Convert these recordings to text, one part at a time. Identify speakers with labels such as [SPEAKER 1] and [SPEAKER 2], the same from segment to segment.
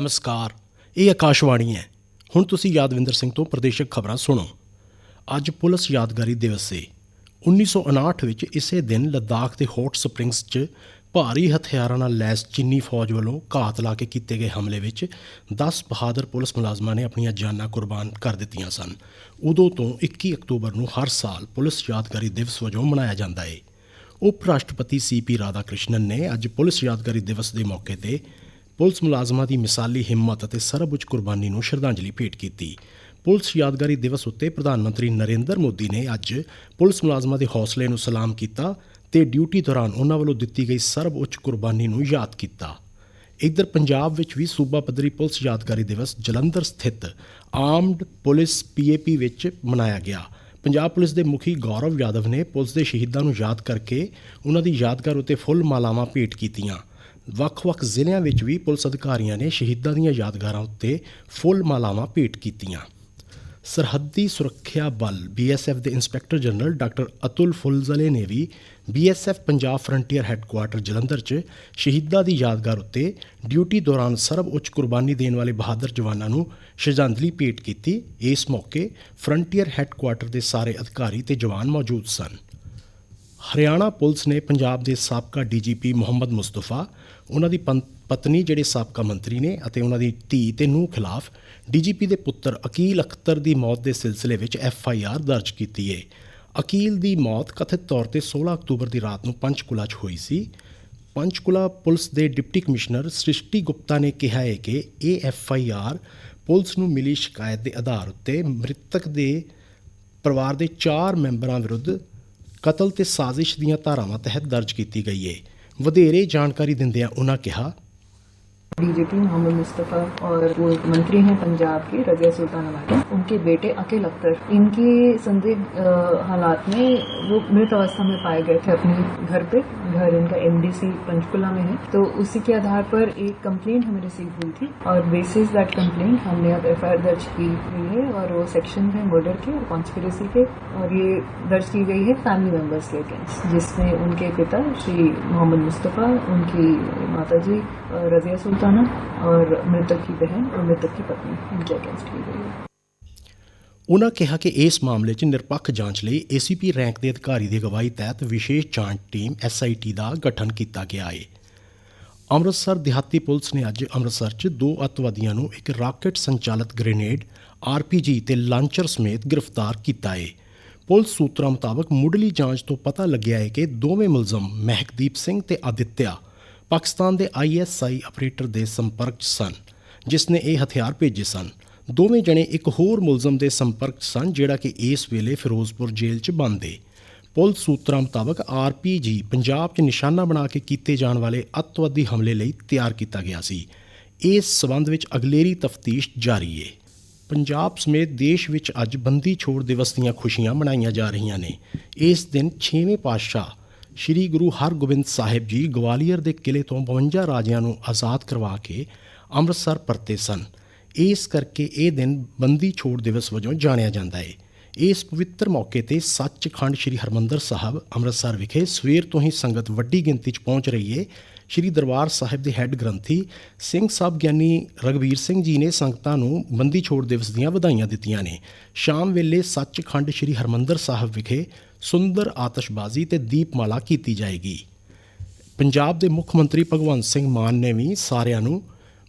[SPEAKER 1] ਨਮਸਕਾਰ, ਇਹ ਆਕਾਸ਼ਵਾਣੀ ਹੈ। ਹੁਣ ਤੁਸੀਂ ਯਾਦਵਿੰਦਰ ਸਿੰਘ ਤੋਂ ਪ੍ਰਦੇਸ਼ਕ ਖਬਰਾਂ ਸੁਣੋ। ਅੱਜ ਪੁਲਿਸ ਯਾਦਗਾਰੀ ਦਿਵਸ ਹੈ 1959 ਵਿੱਚ ਇਸੇ ਦਿਨ ਲੱਦਾਖ ਦੇ ਹੌਟ ਸਪ੍ਰਿੰਗਸ 'ਚ ਭਾਰੀ ਹਥਿਆਰਾਂ ਨਾਲ ਲੈਸ ਚੀਨੀ ਫੌਜ ਵੱਲੋਂ ਘਾਤ ਲਾ ਕੇ ਕੀਤੇ ਗਏ ਹਮਲੇ ਵਿੱਚ 10 ਬਹਾਦਰ ਪੁਲਿਸ ਮੁਲਾਜ਼ਮਾਂ ਨੇ ਆਪਣੀਆਂ ਜਾਨਾਂ ਕੁਰਬਾਨ ਕਰ ਦਿੱਤੀਆਂ ਸਨ। ਉਦੋਂ ਤੋਂ 21 ਅਕਤੂਬਰ ਨੂੰ ਹਰ ਸਾਲ ਪੁਲਿਸ ਯਾਦਗਾਰੀ ਦਿਵਸ ਵਜੋਂ ਮਨਾਇਆ ਜਾਂਦਾ ਏ। ਉਪ ਰਾਸ਼ਟਰਪਤੀ ਸੀਪੀ ਰਾਧਾਕ੍ਰਿਸ਼ਨਨ ਨੇ ਅੱਜ ਪੁਲਿਸ ਯਾਦਗਾਰੀ ਦਿਵਸ ਦੇ ਮੌਕੇ ਤੇ ਪੁਲਿਸ ਮੁਲਾਜ਼ਮਾਂ ਦੀ ਮਿਸਾਲੀ ਹਿੰਮਤ ਅਤੇ ਸਰਬਉੱਚ ਕੁਰਬਾਨੀ ਨੂੰ ਸ਼ਰਧਾਂਜਲੀ ਭੇਟ ਕੀਤੀ। ਪੁਲਿਸ ਯਾਦਗਾਰੀ ਦਿਵਸ ਉੱਤੇ ਪ੍ਰਧਾਨ ਮੰਤਰੀ ਨਰਿੰਦਰ ਮੋਦੀ ਨੇ ਅੱਜ ਪੁਲਿਸ ਮੁਲਾਜ਼ਮਾਂ ਦੇ ਹੌਸਲੇ ਨੂੰ ਸਲਾਮ ਕੀਤਾ ਤੇ ਡਿਊਟੀ ਦੌਰਾਨ ਉਹਨਾਂ ਵੱਲੋਂ ਦਿੱਤੀ ਗਈ ਸਰਬਉੱਚ ਕੁਰਬਾਨੀ ਨੂੰ ਯਾਦ ਕੀਤਾ। ਇੱਧਰ ਪੰਜਾਬ ਵਿੱਚ ਵੀ ਸੂਬਾ ਪੱਧਰੀ ਪੁਲਿਸ ਯਾਦਗਾਰੀ ਦਿਵਸ ਜਲੰਧਰ ਸਥਿਤ ਆਰਮਡ ਪੁਲਿਸ ਪੀਏਪੀ ਵਿੱਚ ਮਨਾਇਆ ਗਿਆ। ਪੰਜਾਬ ਪੁਲਿਸ ਦੇ ਮੁਖੀ ਗੌਰਵ ਯਾਦਵ ਨੇ ਪੁਲਿਸ ਦੇ ਸ਼ਹੀਦਾਂ ਨੂੰ ਯਾਦ ਕਰਕੇ ਉਹਨਾਂ ਦੀ ਯਾਦਗਾਰ ਉੱਤੇ ਫੁੱਲ ਮਾਲਾਵਾਂ ਭੇਟ ਕੀਤੀਆਂ। ਵੱਖ-ਵੱਖ ਜ਼ਿਲ੍ਹਿਆਂ ਵਿੱਚ ਵੀ ਪੁਲਿਸ ਅਧਿਕਾਰੀਆਂ ਨੇ ਸ਼ਹੀਦਾਂ ਦੀਆਂ ਯਾਦਗਾਰਾਂ ਉੱਤੇ ਫੁੱਲ ਮਾਲਾਵਾਂ ਭੇਟ ਕੀਤੀਆਂ। ਸਰਹੱਦੀ ਸੁਰੱਖਿਆ ਬਲ ਬੀਐਸਐਫ ਦੇ inspector general doctor Atul Fulzele ਨੇ ਵੀ BSF Punjab frontier headquarters Jalandhar 'ਚ ਸ਼ਹੀਦਾਂ ਦੀ ਯਾਦਗਾਰ ਉੱਤੇ ਡਿਊਟੀ ਦੌਰਾਨ ਸਰਬ ਉੱਚ ਕੁਰਬਾਨੀ ਦੇਣ ਵਾਲੇ ਬਹਾਦਰ ਜਵਾਨਾਂ ਨੂੰ ਸ਼ਰਧਾਂਜਲੀ ਭੇਟ ਕੀਤੀ। ਇਸ ਮੌਕੇ ਫਰੰਟੀਅਰ ਹੈੱਡਕੁਆਰਟਰ ਦੇ ਸਾਰੇ ਅਧਿਕਾਰੀ ਤੇ ਜਵਾਨ ਮੌਜੂਦ ਸਨ। ਹਰਿਆਣਾ ਪੁਲਿਸ ਨੇ ਪੰਜਾਬ ਦੇ ਸਾਬਕਾ ਡੀਜੀਪੀ ਮੁਹੰਮਦ ਮੁਸਤਫਾ, ਉਹਨਾਂ ਦੀ ਪੰ- ਪਤਨੀ ਜਿਹੜੇ ਸਾਬਕਾ ਮੰਤਰੀ ਨੇ ਅਤੇ ਉਹਨਾਂ ਦੀ ਧੀ ਤੇ ਨੂੰਹ ਖਿਲਾਫ ਡੀਜੀਪੀ ਦੇ ਪੁੱਤਰ ਅਕੀਲ ਅਖਤਰ ਦੀ ਮੌਤ ਦੇ ਸਿਲਸਿਲੇ ਵਿੱਚ ਐਫ ਆਈ ਆਰ ਦਰਜ ਕੀਤੀ ਹੈ ਅਕੀਲ ਦੀ ਮੌਤ ਕਥਿਤ ਤੌਰ ਤੇ 16 ਅਕਤੂਬਰ ਦੀ ਰਾਤ ਨੂੰ ਪੰਚਕੁਲਾ 'ਚ ਹੋਈ ਸੀ। ਪੰਚਕੁਲਾ ਪੁਲਿਸ ਦੇ ਡਿਪਟੀ ਕਮਿਸ਼ਨਰ ਸ੍ਰਿਸ਼ਟੀ ਗੁਪਤਾ ਨੇ ਕਿਹਾ ਹੈ ਕਿ ਇਹ ਐਫ ਆਈ ਆਰ ਪੁਲਿਸ ਨੂੰ ਮਿਲੀ ਸ਼ਿਕਾਇਤ ਦੇ ਆਧਾਰ ਉੱਤੇ ਮ੍ਰਿਤਕ ਦੇ ਪਰਿਵਾਰ ਦੇ 4 ਮੈਂਬਰਾਂ ਵਿਰੁੱਧ ਕਤਲ ਤੇ ਸਾਜ਼ਿਸ਼ ਦੀਆਂ ਧਾਰਾਵਾਂ ਤਹਿਤ ਦਰਜ ਕੀਤੀ ਗਈ ਏ। ਵਧੇਰੇ ਜਾਣਕਾਰੀ ਦਿੰਦਿਆਂ ਉਨ੍ਹਾਂ ਕਿਹਾ
[SPEAKER 2] डीजीपी मोहम्मद मुस्तफ़ा और वो मंत्री हैं पंजाब के, रजिया सुल्तान सुल्तानाबाद उनके बेटे अकेल अख्तर। इनकी संदिग्ध हालात में वो मृत अवस्था में पाए गए थे अपने घर पे। घर इनका एमडीसी पंचकुला में है। तो उसी के आधार पर एक कंप्लेंट हमें रिसीव हुई थी और बेसिस दैट कंप्लेंट हमने अब एफआईआर दर्ज की हुई है और वो सेक्शन है मर्डर के और कॉन्स्पिरेसी के और ये दर्ज की गई है फैमिली मेंबर्स के अगेंस्ट जिसमें उनके पिता श्री मोहम्मद मुस्तफ़ा, उनकी माता जी रजिया सुल्ताना और मृतक की बहन और मृतक की पत्नी इनके अगेंस्ट की गई है
[SPEAKER 1] ਉਹਨਾਂ ਕਿਹਾ ਕਿ ਇਸ ਮਾਮਲੇ 'ਚ ਨਿਰਪੱਖ ਜਾਂਚ ਲਈ ਏਸੀਪੀ ਰੈਂਕ ਦੇ ਅਧਿਕਾਰੀ ਦੀ ਅਗਵਾਈ ਤਹਿਤ ਵਿਸ਼ੇਸ਼ ਜਾਂਚ ਟੀਮ ਐਸਆਈਟੀ ਦਾ ਗਠਨ ਕੀਤਾ ਗਿਆ ਹੈ ਅੰਮ੍ਰਿਤਸਰ ਦਿਹਾਤੀ ਪੁਲਿਸ ਨੇ ਅੱਜ ਅੰਮ੍ਰਿਤਸਰ 'ਚ ਦੋ ਅੱਤਵਾਦੀਆਂ ਨੂੰ ਇੱਕ ਰਾਕੇਟ ਸੰਚਾਲਿਤ ਗ੍ਰੇਨੇਡ ਆਰਪੀਜੀ ਤੇ ਲਾਂਚਰ ਸਮੇਤ ਗ੍ਰਿਫਤਾਰ ਕੀਤਾ ਹੈ ਪੁਲਿਸ ਸੂਤਰਾਂ ਮੁਤਾਬਕ ਮੁੱਢਲੀ ਜਾਂਚ ਤੋਂ ਪਤਾ ਲੱਗਿਆ ਹੈ ਕਿ ਦੋਵੇਂ ਮੁਲਜ਼ਮ ਮਹਿਕਦੀਪ ਸਿੰਘ ਤੇ ਆਦਿਤਿਆ ਪਾਕਿਸਤਾਨ ਦੇ ਆਈਐਸਆਈ ਆਪਰੇਟਰ ਦੇ ਸੰਪਰਕ 'ਚ ਸਨ, ਜਿਸ ਨੇ ਇਹ ਹਥਿਆਰ ਭੇਜੇ ਸਨ। ਦੋਵੇਂ ਜਣੇ ਇੱਕ ਹੋਰ ਮੁਲਜ਼ਮ ਦੇ ਸੰਪਰਕ ਸਨ, ਜਿਹੜਾ ਕਿ ਇਸ ਵੇਲੇ ਫਿਰੋਜ਼ਪੁਰ ਜੇਲ੍ਹ 'ਚ ਬੰਦ ਹੈ ਪੁਲਿਸ ਸੂਤਰਾਂ ਮੁਤਾਬਕ ਆਰਪੀਜੀ ਪੰਜਾਬ 'ਚ ਨਿਸ਼ਾਨਾ ਬਣਾ ਕੇ ਕੀਤੇ ਜਾਣ ਵਾਲੇ ਅੱਤਵਾਦੀ ਹਮਲੇ ਲਈ ਤਿਆਰ ਕੀਤਾ ਗਿਆ ਸੀ। ਇਸ ਸਬੰਧ ਵਿੱਚ ਅਗਲੇਰੀ ਤਫਤੀਸ਼ ਜਾਰੀ ਹੈ ਪੰਜਾਬ ਸਮੇਤ ਦੇਸ਼ ਵਿੱਚ ਅੱਜ ਬੰਦੀ ਛੋੜ ਦਿਵਸ ਦੀਆਂ ਖੁਸ਼ੀਆਂ ਮਨਾਈਆਂ ਜਾ ਰਹੀਆਂ ਨੇ। ਇਸ ਦਿਨ 6ਵੇਂ ਪਾਤਸ਼ਾਹ ਸ੍ਰੀ ਗੁਰੂ ਹਰਗੋਬਿੰਦ ਸਾਹਿਬ ਜੀ ਗਵਾਲੀਅਰ ਦੇ ਕਿਲੇ ਤੋਂ 52 ਰਾਜਿਆਂ ਨੂੰ ਆਜ਼ਾਦ ਕਰਵਾ ਕੇ ਅੰਮ੍ਰਿਤਸਰ ਪਰਤੇ ਸਨ। ਇਸ ਕਰਕੇ ਇਹ ਦਿਨ ਬੰਦੀ ਛੋੜ ਦਿਵਸ ਵਜੋਂ ਜਾਣਿਆ ਜਾਂਦਾ ਹੈ ਇਸ ਪਵਿੱਤਰ ਮੌਕੇ ਤੇ ਸੱਚਖੰਡ ਸ੍ਰੀ ਹਰਮੰਦਰ ਸਾਹਿਬ ਅੰਮ੍ਰਿਤਸਰ ਵਿਖੇ ਸਵੇਰ ਤੋਂ ਹੀ ਸੰਗਤ ਵੱਡੀ ਗਿਣਤੀ 'ਚ ਪਹੁੰਚ ਰਹੀ ਹੈ ਸ੍ਰੀ ਦਰਬਾਰ ਸਾਹਿਬ ਦੇ ਹੈੱਡ ਗ੍ਰੰਥੀ ਸਿੰਘ ਸਾਹਿਬ ਗਿਆਨੀ ਰਗਵੀਰ ਸਿੰਘ ਜੀ ਨੇ ਸੰਗਤਾਂ ਨੂੰ ਬੰਦੀ ਛੋੜ ਦਿਵਸ ਦੀਆਂ ਵਧਾਈਆਂ ਦਿੱਤੀਆਂ ਨੇ। ਸ਼ਾਮ ਵੇਲੇ ਸੱਚਖੰਡ ਸ੍ਰੀ ਹਰਮੰਦਰ ਸਾਹਿਬ ਵਿਖੇ ਸੁੰਦਰ ਆਤਸ਼ਬਾਜ਼ੀ ਤੇ ਦੀਪਮਾਲਾ ਕੀਤੀ ਜਾਏਗੀ। ਪੰਜਾਬ ਦੇ ਮੁੱਖ ਮੰਤਰੀ ਭਗਵੰਤ ਸਿੰਘ ਮਾਨ ਨੇ ਵੀ ਸਾਰਿਆਂ ਨੂੰ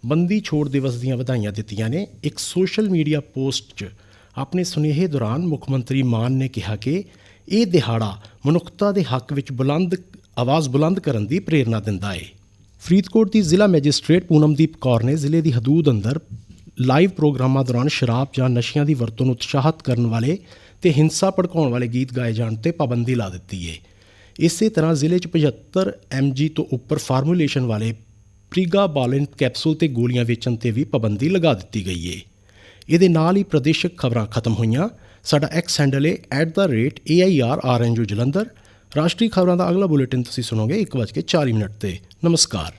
[SPEAKER 1] ਬੰਦੀ ਛੋੜ ਦਿਵਸ ਦੀਆਂ ਵਧਾਈਆਂ ਦਿੱਤੀਆਂ ਨੇ। ਇੱਕ ਸੋਸ਼ਲ ਮੀਡੀਆ ਪੋਸਟ 'ਚ ਆਪਣੇ ਸੁਨੇਹੇ ਦੌਰਾਨ ਮੁੱਖ ਮੰਤਰੀ ਮਾਨ ਨੇ ਕਿਹਾ ਕਿ ਇਹ ਦਿਹਾੜਾ ਮਨੁੱਖਤਾ ਦੇ ਹੱਕ ਵਿੱਚ ਬੁਲੰਦ, ਆਵਾਜ਼ ਬੁਲੰਦ ਕਰਨ ਦੀ ਪ੍ਰੇਰਣਾ ਦਿੰਦਾ ਹੈ ਫਰੀਦਕੋਟ ਦੀ ਜ਼ਿਲ੍ਹਾ ਮੈਜਿਸਟ੍ਰੇਟ ਪੂਨਮਦੀਪ ਕੌਰ ਨੇ ਜ਼ਿਲ੍ਹੇ ਦੀ ਹਦੂਦ ਅੰਦਰ ਲਾਈਵ ਪ੍ਰੋਗਰਾਮਾਂ ਦੌਰਾਨ ਸ਼ਰਾਬ ਜਾਂ ਨਸ਼ਿਆਂ ਦੀ ਵਰਤੋਂ ਨੂੰ ਉਤਸ਼ਾਹਿਤ ਕਰਨ ਵਾਲੇ ਤੇ ਹਿੰਸਾ ਭੜਕਾਉਣ ਵਾਲੇ ਗੀਤ ਗਾਏ ਜਾਣ ਤੇ ਪਾਬੰਦੀ ਲਾ ਦਿੱਤੀ ਹੈ ਇਸੇ ਤਰ੍ਹਾਂ ਜ਼ਿਲ੍ਹੇ 'ਚ 75 ਐਮਜੀ ਤੋਂ ਉੱਪਰ ਫਾਰਮੂਲੇਸ਼ਨ ਵਾਲੇ ਪ੍ਰੀਗਾ ਬਾਲਿਨ ਕੈਪਸੂਲ ਤੇ ਗੋਲੀਆਂ ਵੇਚਣ ਤੇ ਵੀ ਪਾਬੰਦੀ ਲਗਾ ਦਿੱਤੀ ਗਈ ਏ। ਇਹਦੇ ਨਾਲ ਹੀ ਪ੍ਰਦੇਸ਼ਕ ਖਬਰਾਂ ਖਤਮ ਹੋਈਆਂ। ਸਾਡਾ ਐਕਸ ਹੈਂਡਲ ਹੈ @airrnu ਜਲੰਧਰ। ਰਾਸ਼ਟਰੀ ਖਬਰਾਂ ਦਾ ਅਗਲਾ ਬੁਲੇਟਿਨ ਤੁਸੀਂ ਸੁਣੋਗੇ 1:40 ਮਿੰਟ ਤੇ। ਨਮਸਕਾਰ।